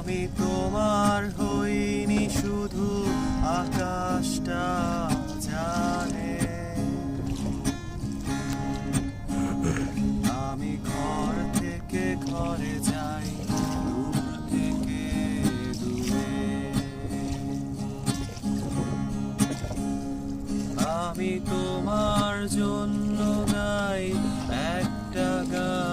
আমি তোমার হইনি শুধু আকাশটা জানে। আমি ঘর থেকে ঘরে যাই থেকে দূরে। আমি তোমার জন্য গাই একটা গান।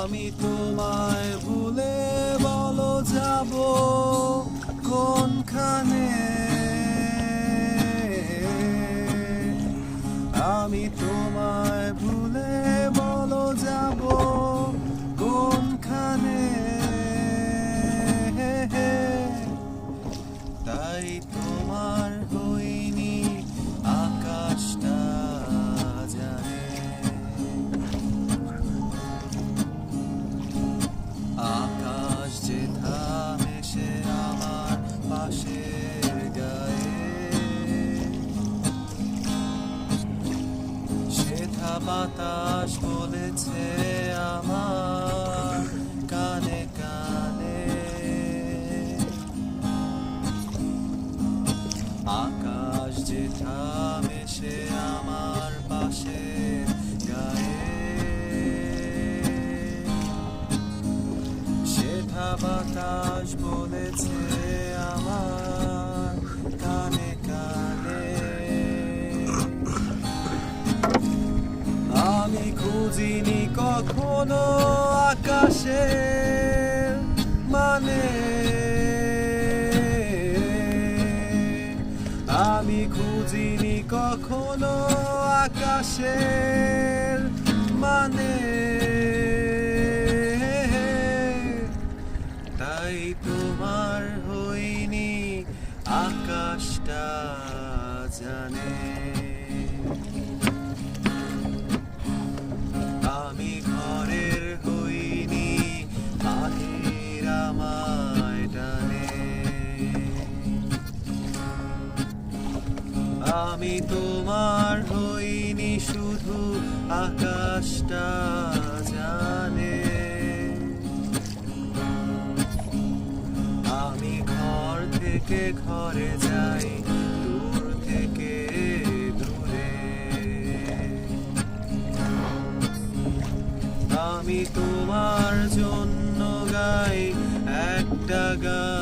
আমি তোমায় ভুলে বলো যাব কোনখানে? আমি তোমায় ভুলে বলো যাব কোনখানে? তাই তোমার হইনি বাতাস বলেছে আমার কানে কানে। আকাশ যে থামে সে আমার পাশে গায়ে। সেথা বাতাস বলেছে খুঁজিনি কখনো আকাশের মানে। আমি খুঁজিনি কখনো আকাশের মানে। তাই তোমার হইনি আকাশটা জানে। আমি তোমার হইনি শুধু আকাশটা জানে। আমি ঘর থেকে ঘরে যাই, দূর থেকে দূরে। আমি তোমার জন্য গাই একটা গান।